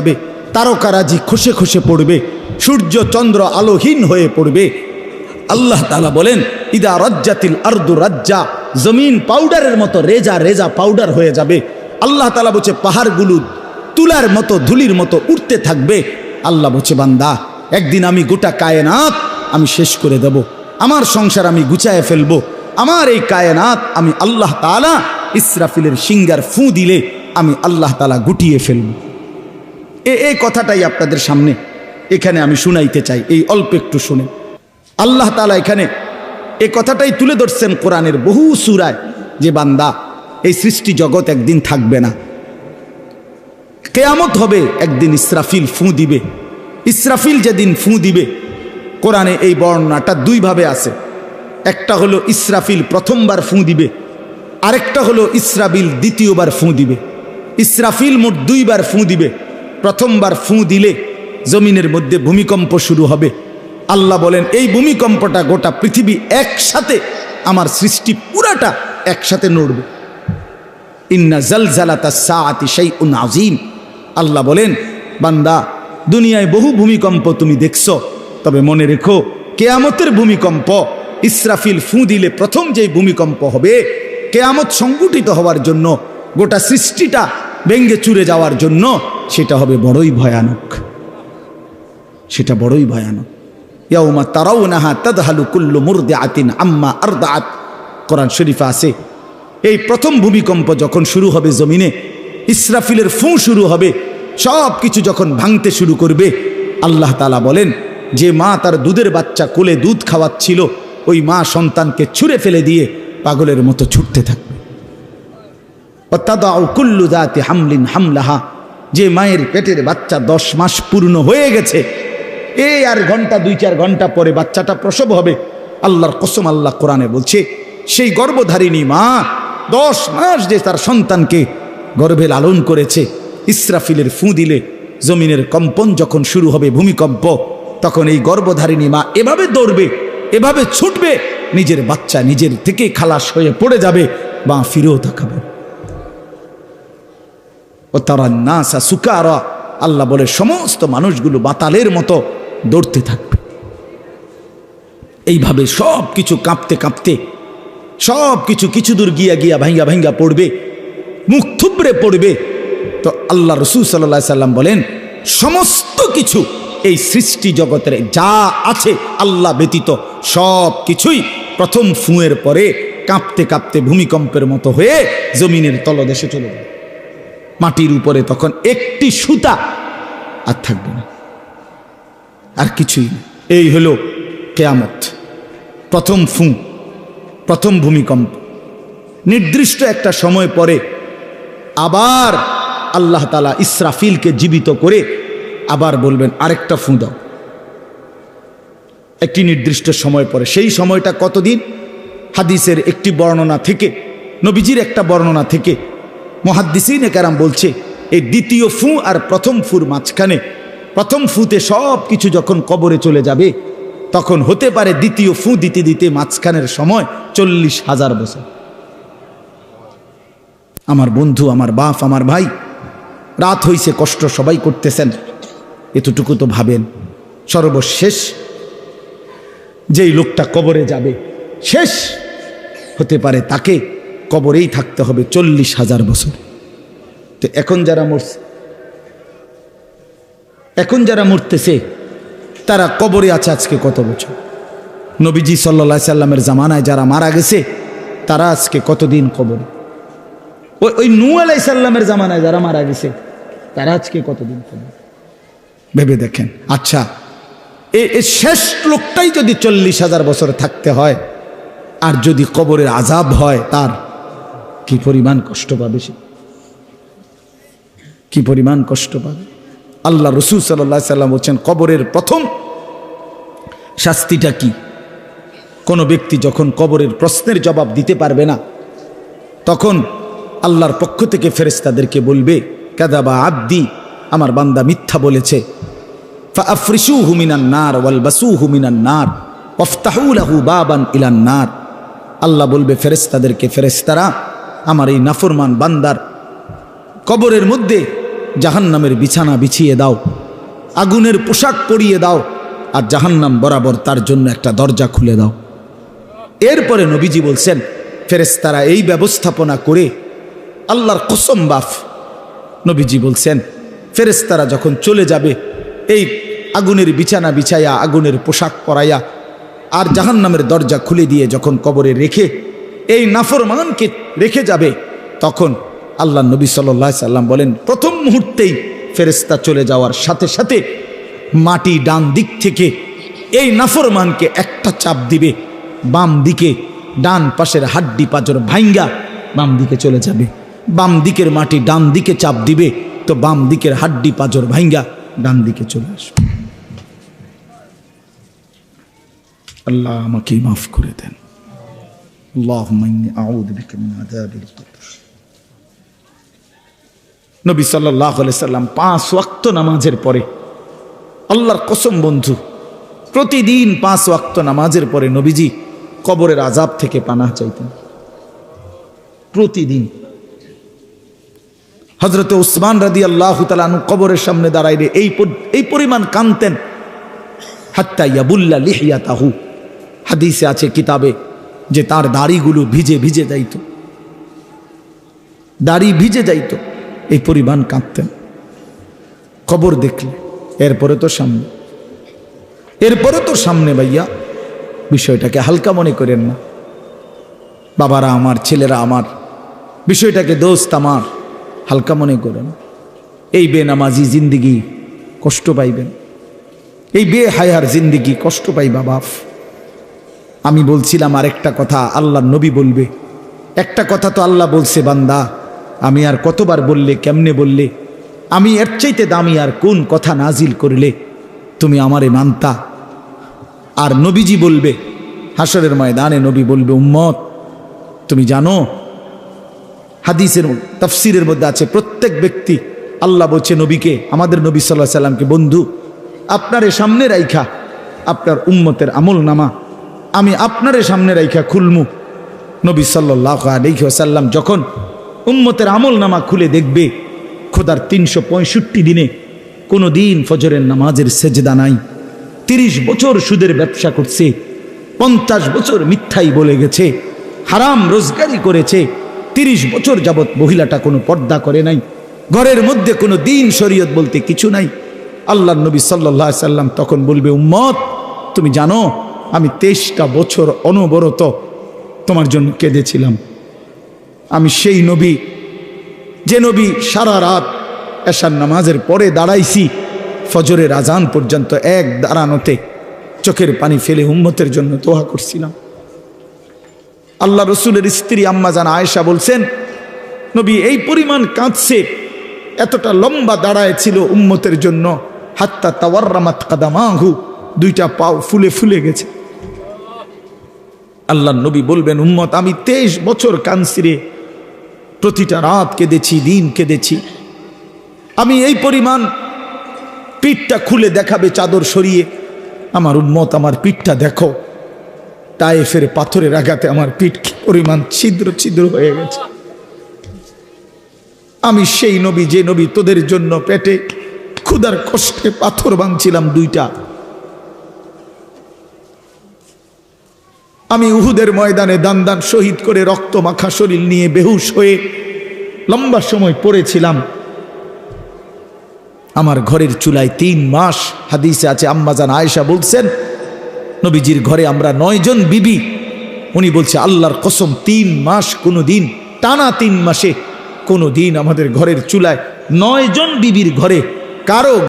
যাবে, তারকারাজি খসে খসে পড়বে, সূর্য চন্দ্র আলোহীন হয়ে পড়বে। আল্লাহ তালা বলেন, ইদা রজ্জাতিল আর্দু রাজ্জা জমিন পাউডারের মতো রেজা রেজা পাউডার হয়ে যাবে। আল্লাহ তালা বলছে, পাহাড়গুলো তুলার মতো, ধুলির মতো উঠতে থাকবে। আল্লাহ বলছে, বান্দা, একদিন আমি গোটা কায়নাত আমি শেষ করে দেব। আমার সংসার আমি গুছায় ফেলব। আমার এই কায়নাত আমি আল্লাহ তালা ইসরাফিলের সিঙ্গার ফু দিলে আমি আল্লাহ তালা গুটিয়ে ফেলব। এই কথাটাই আপনাদের সামনে এখানে আমি শুনাইতে চাই, এই অল্প একটু শুনে আল্লাহ তালা এখানে এ কথাটাই তুলে ধরছেন কোরআনের বহু সুরায় যে বান্দা এই সৃষ্টি জগৎ একদিন থাকবে না। কেয়ামত হবে, একদিন ইসরাফিল ফু দিবে। ইসরাফিল যেদিন ফু দিবে, কোরআনে এই বর্ণনাটা দুইভাবে আছে। একটা হলো ইসরাফিল প্রথমবার ফু দিবে, আরেকটা হলো ইসরাবিল দ্বিতীয়বার ফু দিবে। ইসরাফিল মোট দুইবার ফু দিবে। প্রথমবার ফু দিলে জমিনের মধ্যে ভূমিকম্প শুরু হবে। আল্লাহ বলেন, এই ভূমিকম্পটা গোটা পৃথিবী একসাথে, আমার সৃষ্টি পুরাটা একসাথে নড়বে। ইন্না জালজালাতা সাআতি শাইউন আযীম। আল্লাহ বলেন, বান্দা, দুনিয়ায় বহু ভূমিকম্প তুমি দেখছ, তবে মনে রেখো, কেয়ামতের ভূমিকম্প, ইসরাফিল ফু দিলে প্রথম যেই ভূমিকম্প হবে, কেয়ামত সংগঠিত হওয়ার জন্য গোটা সৃষ্টিটা ভেঙ্গে চুরে যাওয়ার জন্য সেটা হবে বড়ই ভয়ানক। সেটা বড়ই ভয়ানক। ইয়াউমা তারাউনাহা তাদহালু কুল্লু মুরদিআতিন আম্মা আরদাআত। কোরআন শরীফে আছে, এই প্রথম ভূমিকম্প যখন শুরু হবে জমিনে, ইসরাফিলের ফু শুরু হবে সব কিছু যখন ভাঙতে শুরু করবে, আল্লাহ তালা বলেন, যে মা তার দুধের বাচ্চা কোলে দুধ খাওয়াচ্ছিল, ওই মা সন্তানকে ছুঁড়ে ফেলে দিয়ে পাগলের মতো ছুটতে থাকবে। অত্যাদাউ কুল্লু দাতে হামলিন হামলাহা। যে মায়ের পেটের বাচ্চা দশ মাস পূর্ণ হয়ে গেছে এই আর ঘণ্টা, দুই চার ঘণ্টা পরে বাচ্চাটা প্রসব হবে। আল্লাহর কসম আল্লাহ কোরআনে বলছে, সেই গর্ভধারিণী মা দশ মাস যে তার সন্তানকে গর্ভে লালন করেছে, ইসরাফিলের ফু দিলে জমিনের কম্পন যখন শুরু হবে ভূমিকম্প, তখন এই গর্ভধারিণী মা এভাবে দৌড়বে, এভাবে ছুটবে, নিজের বাচ্চা নিজের থেকে খালাস হয়ে পড়ে যাবে বা ফিরেও তাকাবে। ও তারা নাসা সুকারা। আল্লাহ বলে, সমস্ত মানুষগুলো বাতালের মতো দৌড়তে থাকবে। এইভাবে সব কিছু কাঁপতে কাঁপতে সব কিছু কিছু দূর গিয়া গিয়া ভাঙ্গা ভাঙ্গা পড়বে, মুখ থুবড়ে পড়বে। তো আল্লাহ রসুল সাল্লাহ সাল্লাম বলেন, সমস্ত কিছু এই সৃষ্টি জগতের যা আছে আল্লাহ ব্যতীত সব কিছুই প্রথম ফুঁয়ের পরে কাঁপতে কাঁপতে ভূমিকম্পের মতো হয়ে জমিনের তলদেশে চলে যাবে মাটির উপরে তখন একটি সুতা আর থাকবে না। আর কিছুই এই হলো কেয়ামত। প্রথম ফু, প্রথম ভূমিকম্প। নির্দিষ্ট একটা সময় পরে আবার আল্লাহ তালা ইসরাফিলকে জীবিত করে আবার বলবেন, আরেকটা ফু দাও। একটি নির্দিষ্ট সময় পরে। সেই সময়টা কতদিন? হাদিসের একটি বর্ণনা থেকে, নবীজির একটা বর্ণনা থেকে মহাদ্দিসিন কারাম বলছে, এই দ্বিতীয় ফু আর প্রথম ফুর মাঝখানে, প্রথম ফুতে সব কিছু যখন কবরে চলে যাবে, তখন হতে পারে দ্বিতীয় ফু দিতে দিতে মাঝখানের সময় চল্লিশ হাজার বছর। আমার বন্ধু, আমার বাপ, আমার ভাই, রাত হইছে, কষ্ট সবাই করতেছেন। এতটুকু তো ভাবেন, সর্বশেষ যেই লোকটা কবরে যাবে, শেষ হতে পারে তাকে কবরেই থাকতে হবে চল্লিশ হাজার বছর। তো এখন যারা মরছে এখন যারা মরতেছে, তারা কবরে আছে আজকে কত বছর? নবীজি সাল্লা সাল্লামের জামানায় যারা মারা গেছে, তারা আজকে কতদিন কবরে? ওই ওই নু আলাই সাল্লামের জামানায় যারা মারা গেছে, তারা আজকে কতদিন কবরে? ভেবে দেখেন। আচ্ছা এ শেষ লোকটাই যদি চল্লিশ হাজার বছর থাকতে হয়, আর যদি কবরের আজাব হয় তার কি পরিমাণ কষ্ট পাবে সে? কি পরিমাণ কষ্ট পাবে? আল্লাহ রসুল সাল্লাহ সাল্লাম বলছেন, কবরের প্রথম শাস্তিটা কি? কোনো ব্যক্তি যখন কবরের প্রশ্নের জবাব দিতে পারবে না, তখন আল্লাহর পক্ষ থেকে ফেরেস্তাদেরকে বলবে কাদাবা আব্দি, আমার বান্দা মিথ্যা বলেছে। ফাফরিসু হুমিনান নার ওয়াল বাসু হুমিনান নার ওফতাহুলাহু বাবান ইলান নার। আল্লাহ বলবে ফেরেস্তাদেরকে ফেরেস্তারা আমার এই নাফরমান বান্দার কবরের মধ্যে জাহান্নামের বিছানা বিছিয়ে দাও, আগুনের পোশাক পরিয়ে দাও আর জাহান্নাম বরাবর তার জন্য একটা দরজা খুলে দাও। এরপরে নবীজি বলছেন ফেরেস্তারা এই ব্যবস্থাপনা করে আল্লাহর কসম বাফ। নবীজি বলছেন ফেরেস্তারা যখন চলে যাবে, এই আগুনের বিছানা বিছাইয়া আগুনের পোশাক পরাইয়া আর জাহান্নামের দরজা খুলে দিয়ে যখন কবরে রেখে এই নাফরমানকে রেখে যাবে। তখন আল্লাহ নবী সাল্লাহ সাল্লাম বলেন, প্রথম মুহূর্তেই ফেরেস্তা চলে যাওয়ার সাথে সাথে মাটি ডান দিক থেকে এই নাফরমানকে একটা চাপ দিবে। বাম দিকে ডান পাশের হাড্ডি পাজর ভাইঙ্গা বাম দিকে চলে যাবে। বাম দিকের মাটি ডান দিকে চাপ দিবে, তো বাম দিকের হাড্ডি পাজর ভাইঙ্গা ডান দিকে চলে আসবে। আল্লাহ আমাকে মাফ করে দেন। اللهم إني أعوذ بك من عذاب القبر নবী সাল্লাহ সাল্লাম পাঁচ ওয়াক্ত নামাজের পরে আল্লাহর কসম বন্ধু প্রতিদিন পাঁচ ওয়াক্ত নামাজের পরে নবীজি কবরের আজাব থেকে পানা চাইতেন প্রতিদিন হজরত উসমান রাদি আল্লাহ তালানু কবরের সামনে দাঁড়াইলে এই পর- এই পরিমাণ কানতেন হাত্তা ইয়াবুল্লা লিহিয়া তাহু হাদিসে আছে কিতাবে যে তার দাড়িগুলো ভিজে ভিজে যাইত। দাড়ি ভিজে যাইত। এই পরিমাণ কাঁদতেন। খবর দেখলে এরপরে তো সামনে। এরপরে তো সামনে ভাইয়া। বিষয়টাকে হালকা মনে করেন না। বাবারা আমার, ছেলেরা আমার। বিষয়টাকে দোস্ত আমার। হালকা মনে করেন। এই বেনামাজি জিন্দিগি কষ্ট পাইবেন। এই বে হায়ার জিন্দিগি কষ্ট পাইবা বাপ। আমি বলছিলাম আরেকটা কথা, আল্লাহ নবী বলবে। একটা কথা তো আল্লাহ বলছে, বান্দা, আমি আর কতবার বললে, কেমনে বললে? আমি এর চাইতে দামি আর কোন কথা নাজিল করলে? তুমি আমারে মানতা। আর নবীজি বলবে হাসরের ময়দানে নবী বলবে, উম্মত, তুমি জানো, হাদিসের তফসিরের মধ্যে আছে, প্রত্যেক ব্যক্তি, আল্লাহ বলছে নবীকে, আমাদের নবী সাল্লাহ সাল্লামকে, বন্ধু, আপনারে সামনে রাইখা, আপনার উম্মতের আমল নামা আমি আপনারে সামনে রাইখা খুলমু। নবী সাল্লাহ আলহিহাসাল্লাম যখন উম্মতের আমল নামা খুলে দেখবে, খোদার তিনশো পঁয়ষট্টি দিনে কোনো দিন ফজরের নামাজের সেজদা নাই। তিরিশ বছর সুদের ব্যবসা করছে, পঞ্চাশ বছর মিথ্যাই বলে গেছে, হারাম রোজগারি করেছে, তিরিশ বছর যাবৎ মহিলাটা কোনো পর্দা করে নাই। ঘরের মধ্যে কোনো দিন শরীয়ত বলতে কিছু নাই। আল্লাহ নবী সাল্লাহ সাল্লাম তখন বলবে, উম্মত, তুমি জানো আমি তেইশটা বছর অনবরত তোমার জন্য কেঁদেছিলাম। আমি সেই নবী, যে নবী সারা রাত এশার নামাজের পরে দাঁড়াইছি, ফজরের আজান পর্যন্ত এক দাঁড়ানোতে চোখের পানি ফেলে উম্মতের জন্য তোহা করছিলাম। আল্লাহ রসুলের স্ত্রী আম্মা জান আয়েশা বলছেন, নবী, এই পরিমাণ কাঁদছে, এতটা লম্বা দাঁড়ায় ছিল উম্মতের জন্য, হাত্তা তাওয়ার্রামাত কাদামাহু, দুইটা পাও ফুলে ফুলে গেছে। আল্লাহ নবী বলবেন, উম্মত, আমি তেইশ বছর কানসিরে প্রতিটা রাত কেঁদেছি, দিন কেঁদেছি। আমি এই পরিমাণ পিঠটা খুলে দেখাবে চাদর সরিয়ে। আমার উম্মত, আমার পিঠটা দেখো। তায়েফের পাথরের আঘাতে আমার পিঠ পরিমাণ ছিদ্র ছিদ্র হয়ে গেছে। আমি সেই নবী, যে নবী তোদের জন্য পেটে ক্ষুদার কষ্টে পাথর ভাঙছিলাম দুইটা। আমি উহুদের ময়দানে দান দান শহীদ করে রক্ত মাখা শরীর নিয়ে বেহুশ হয়ে লম্বা সময় পড়েছিলাম। আমার ঘরের চুলায় তিন মাস হাদিসে আছে, আম্মাজান আয়েশা বলছেন, নবীজির ঘরে আমরা নয়জন বিবি। উনি বলছে, আল্লাহর কসম, তিন মাস কোনো দিন টানা তিন মাসে কোনো দিন আমাদের ঘরের চুলায় নয়জন বিবির ঘরে কারও